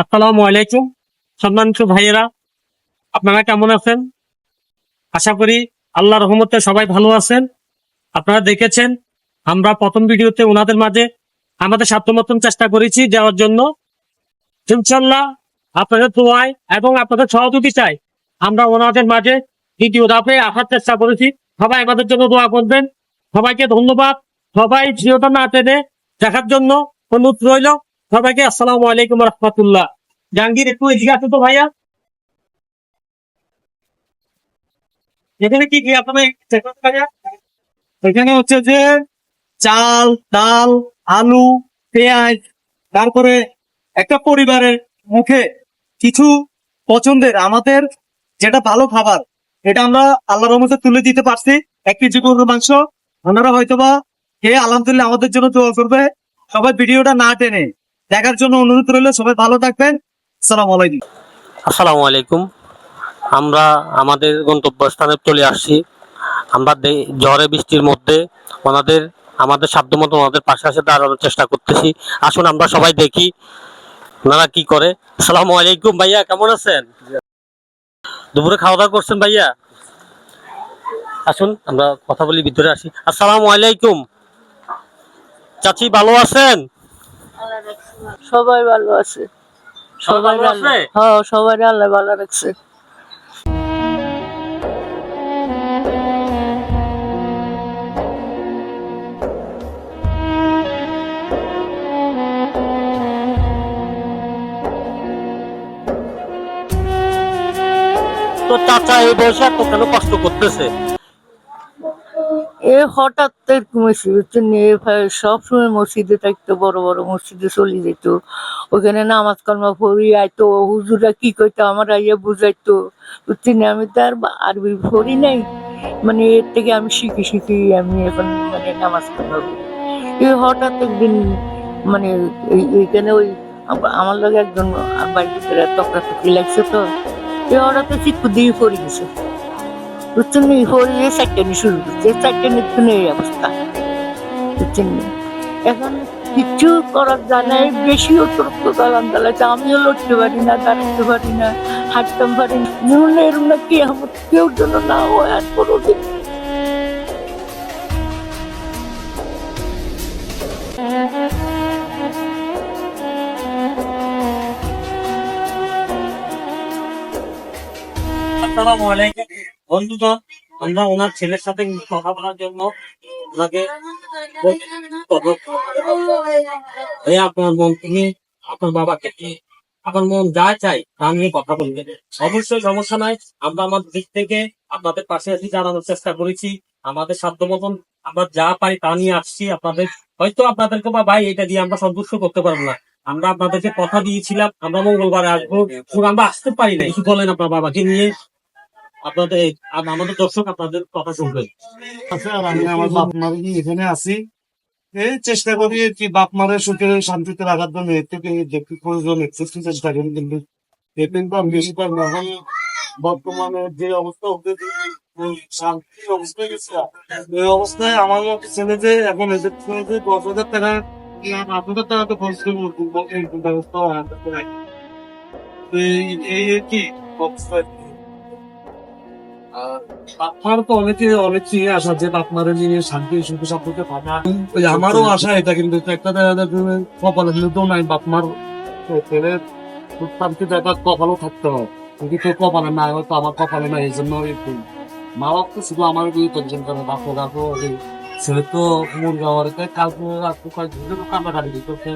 আসসালামু আলাইকুম, সম্মানিত ভাইয়েরা। আপনারা কেমন আছেন? আশা করি আল্লাহ রহমতে সবাই ভালো আছেন। আপনারা দেখেছেন, আমরা প্রথম ভিডিওতে ওনাদের মাঝে আমাদের সাধ্যমতন চেষ্টা করেছি যাওয়ার জন্য। ইনশাল্লাহ আপনাদের দোয়ায় এবং আপনাদের সহযোগিতায় আমরা ওনাদের মাঝে দ্বিতীয় ধাপে আসার চেষ্টা করেছি। সবাই আমাদের জন্য দোয়া করবেন। সবাইকে ধন্যবাদ। সবাই ভিডিওটা না টেনে দেখার জন্য অনুরোধ রইল। সবাইকে আসসালামু আলাইকুম রহমতুল্লাহ। জাহাঙ্গীর, একটু এদিকে আসো তো ভাইয়া। এখানে কি কি আপনার এখানে হচ্ছে যে চাল, ডাল, আলু, পেঁয়াজ, তারপরে একটা পরিবারের মুখে কিছু পছন্দের, আমাদের যেটা ভালো খাবার, এটা আমরা আল্লাহর রহমতে তুলে দিতে পারছি। এক কেজি গরুর মাংস ওনারা হয়তোবা কে আলহামদুলিল্লাহ আমাদের জন্য দোয়া করবে। সবাই ভিডিওটা না টেনে দেখার জন্য অনুরোধ রইল, সবাই ভালো থাকবেন। সালাম আলাইকুম। আসসালামু আলাইকুম। আমরা আমাদের গন্তব্যস্থানে চলে আসছি। আমরা ঝড়ে বৃষ্টির মধ্যে ওনাদের, আমাদের সাধ্য মতো ওনাদের পাশে আসে দাঁড়ানোর চেষ্টা করতেছি। আসুন আমরা সবাই দেখি ওনারা কি করে। আসসালামু আলাইকুম ভাইয়া, কেমন আছেন? দুপুরে খাওয়া দাওয়া করছেন ভাইয়া? আসুন, আমরা কথা বলি, ভিতরে আসি। আসসালামু আলাইকুম। চাচি ভালো আছেন? সবাই ভালো আছে। সবাই ভালো। আছে? হ্যাঁ সবাই আল্লাহ ভালো রাখছে। তো চাচা এই বয়সে এত কেন কষ্ট করতেছে? এ হঠাৎ বুঝছেন ভাই সবসময় মসজিদে থাকতো, বড় বড় মসজিদে চলে যেত। ওখানে নামাজ কালমা পড়ি, আইতো হুজুরা কি কইতো, আমার আইয়া বুঝাইতো। বুঝছেন আমি তো আর আরবি পড়ি নাই। মানে এর থেকে আমি শিখি শিখি, আমি এখন মানে নামাজ পড়ি। এই হঠাৎ একদিন মানে এই- এইখানে ওই আমার লগে একজন আর বাড়ির ভিতরে তকরাতকি লাগছে তো। এ হঠাৎ চিকু দিয়ে পড়ে গেছে। বুঝছেন নি হরিয়ে চারটানি শুরু করছে, চারটানির তো এই অবস্থা। বুঝছেন? নি? এখন কিচ্ছু করার জানাই, বেশি অতিরিক্ত গালাম দালাতে আমিও লড়তে পারি না, দাঁড়াতে পারি না হাঁটতাম পারি না। জীবনে এরম না কি আমার কেউ জন্য না হয় আর কোনোদিন। আসসালামু আলাইকুম। বন্ধুগণ, আমরা ওনার ছেলের সাথে কথা বলার জন্য ওনাকে আপনার মন, তুমি আপনার বাবাকে আপনার মন যা চাই তা নিয়ে কথা বলবেন অবশ্যই সমস্যা নাই, আমরা আমাদের দিক থেকে আপনাদের পাশে আছি, জানানোর চেষ্টা করেছি। আমাদের সাধ্য মতন আমরা যা পাই তা নিয়ে আসছি আপনাদের। হয়তো আপনাদেরকে বা ভাই, এটা দিয়ে আমরা সন্তুষ্ট করতে পারব না। আমরা আপনাদেরকে কথা দিয়েছিলাম, আমরা মঙ্গলবারে আসব। আমরা আসতে পারি না কিছু বলেন আপনার বাবাকে নিয়ে। আপনাদের আমাদের দর্শক আপনাদের কথা শুনবেন। আচ্ছা আমি আমার বাপ মার এখানে আছি? এই চেষ্টা করি কি বাপ মারের সুখে, শান্তিতে রাখার জন্য। এর থেকে দেখতে প্রয়োজন একটু চেষ্টা করি কিন্তু এ কিন্তু আমি বেশি পারি না। বর্তমানে যে অবস্থা হতে শান্তি অবস্থা গেছে এই অবস্থায় আমার ছেলে যে এখন এদের যে দশ হাজার টাকা আট টাকা তো খরচ করে দুর্বল এই ব্যবস্থা এই কি অবস্থা আর বাপমার তো অনেকে অনেক নিয়ে আসা যে বাপমার নিয়ে শান্তি, সুখ সম্পর্কে ভাবা আমারও আশা এটা, কিন্তু একটা দেখা যায় যে কপালে কিন্তু নাই বাপমার। ছেলের শান্তি দেখা কপালও থাকতে হয়। কিন্তু তোর কপালে নাই হয়তো আমার কপালে নাই, এই জন্য একটু মা বাপ তো শুধু আমার দিয়ে টেনশন করে বাপো বাপো ছেলে তো মুরগা হওয়ার রাত্রে কয়েক দিন কান্নাকাটি দিতে